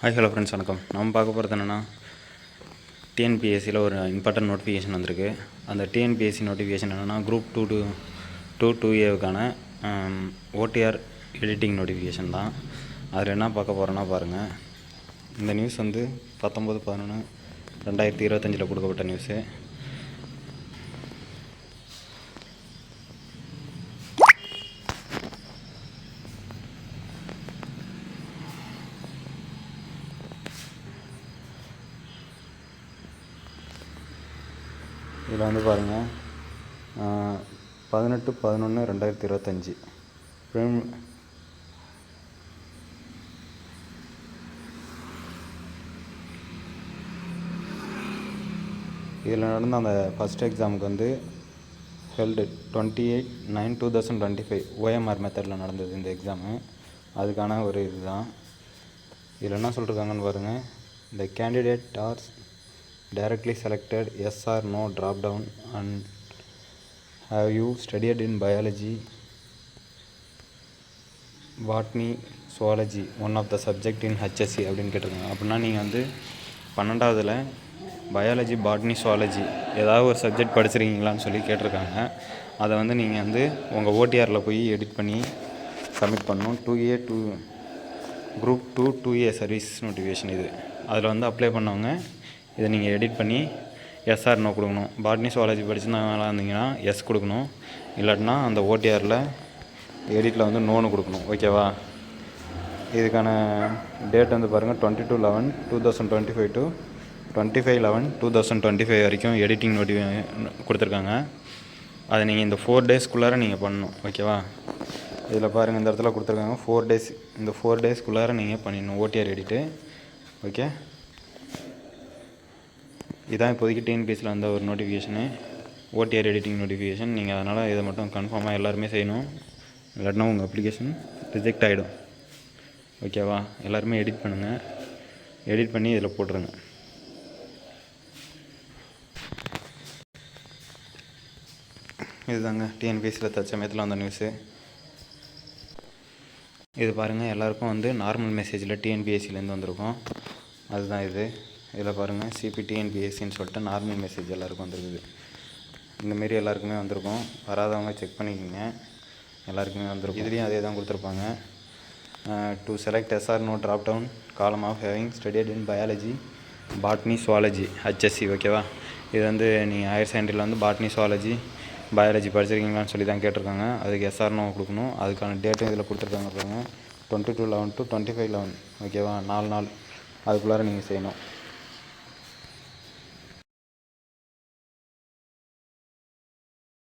Hi hello friends வணக்கம். நம்ம பார்க்க போகிறது என்னென்னா டிஎன்பிஎஸ்சியில் ஒரு இம்பார்ட்டன்ட் நோட்டிஃபிகேஷன் வந்திருக்கு. அந்த டிஎன்பிஎஸ்சி நோட்டிஃபிகேஷன் என்னென்னா group two two two two ஏவுக்கான OTR editing notification தான். அதில் என்ன பார்க்க போகிறோன்னா பாருங்கள் இந்த நியூஸ் வந்து பத்தொம்போது பதினொன்று ரெண்டாயிரத்தி இருபத்தஞ்சில் கொடுக்கப்பட்ட நியூஸு இதில் வந்து பாருங்கள் பதினெட்டு பதினொன்று ரெண்டாயிரத்தி இருபத்தஞ்சி. ப்ரிம் இதில் நடந்த அந்த ஃபஸ்ட் எக்ஸாமுக்கு வந்து held twenty eight nine two thousand twenty five OMR மெத்தடில் நடந்தது இந்த எக்ஸாமு அதுக்கான ஒரு இதுதான். இதில் என்ன சொல்லிருக்காங்கன்னு பாருங்கள் இந்த candidate are directly selected yes or no drop down and have you studied in biology? Botany zoology one of the subject in HSC அப்படின்னு கேட்டிருக்காங்க. அப்படின்னா நீங்கள் வந்து பன்னெண்டாவதில் பயாலஜி பாட்னி சுவாலஜி ஏதாவது ஒரு சப்ஜெக்ட் படிச்சிருக்கீங்களான்னு சொல்லி கேட்டிருக்காங்க. அதை வந்து நீங்கள் வந்து உங்கள் ஓடிஆரில் போய் எடிட் பண்ணி சப்மிட் பண்ணணும். Two A two group two two A service notification இது. அதில் வந்து அப்ளை பண்ணவங்க இதை நீங்கள் எடிட் பண்ணி எஸ்ஆர் நோ கொடுக்கணும். பாட்னி சுவாலஜி படிச்சுருந்தாங்களா இருந்தீங்கன்னா எஸ் கொடுக்கணும். இல்லாட்டினா அந்த ஓடிஆரில் எடிட்டில் வந்து நோன்னு கொடுக்கணும். ஓகேவா இதுக்கான டேட் வந்து பாருங்கள் twenty two eleven two thousand twenty five to twenty five eleven two thousand twenty five வரைக்கும் எடிட்டிங் நோட்டி கொடுத்துருக்காங்க. அதை நீங்கள் இந்த ஃபோர் டேஸ்க்குள்ளார நீங்கள் பண்ணணும். ஓகேவா இதில் பாருங்கள் இந்த இடத்துல கொடுத்துருக்காங்க. ஃபோர் டேஸ் இந்த ஃபோர் டேஸ்க்குள்ளார நீங்கள் பண்ணிடணும். ஓடிஆர் எடிட்டு ஓகே இதான் இப்போதைக்கு டிஎன்பிஎஸ்சியில் வந்த ஒரு நோட்டிஃபிகேஷனு ஓடிஆர் எடிட்டிங் நோட்டிஃபிகேஷன் நீங்கள் அதனால் இதை மட்டும் கன்ஃபார்மாக எல்லாருமே செய்யணும். இல்லாட்டினா உங்கள் அப்ளிகேஷன் ரிஜெக்ட் ஆகிடும் ஓகேவா எல்லாருமே எடிட் பண்ணுங்கள் எடிட் பண்ணி இதில் போட்டுருங்க. இதுதாங்க டிஎன்பிஎஸ்சியில் தற்சமயத்தில் வந்த நியூஸு இது பாருங்கள் எல்லாருக்கும் வந்து நார்மல் மெசேஜில் டிஎன்பிஎஸ்சிலேருந்து வந்திருக்கோம். அதுதான் இது. இதில் பாருங்கள் சிபிடிஎன்பிஎஸ்சின்னு சொல்லிட்டு நார்மல் மெசேஜ் எல்லாருக்கும் வந்திருக்குது. இந்தமாரி எல்லாருக்குமே வந்திருக்கும். வராதவங்க செக் பண்ணிக்கோங்க. எல்லாருக்குமே வந்திருக்கும். இதுலேயும் அதே தான் கொடுத்துருப்பாங்க. To select SR no drop down column of having studied in biology botany zoology HSC ஓகேவா இது வந்து நீங்கள் ஹையர் செகண்டரியில் வந்து பாட்னி சுவாலஜி பயாலஜி படிச்சிருக்கீங்களான்னு சொல்லி தான் கேட்டிருக்காங்க. அதுக்கு எஸ்ஆர் நோ கொடுக்கணும். அதுக்கான டேட்டும் இதில் கொடுத்துருக்காங்க பாருங்கள் twenty two eleven to twenty five eleven ஓகேவா நாலு நாள். அதுக்குள்ளார நீங்கள் செய்யணும்.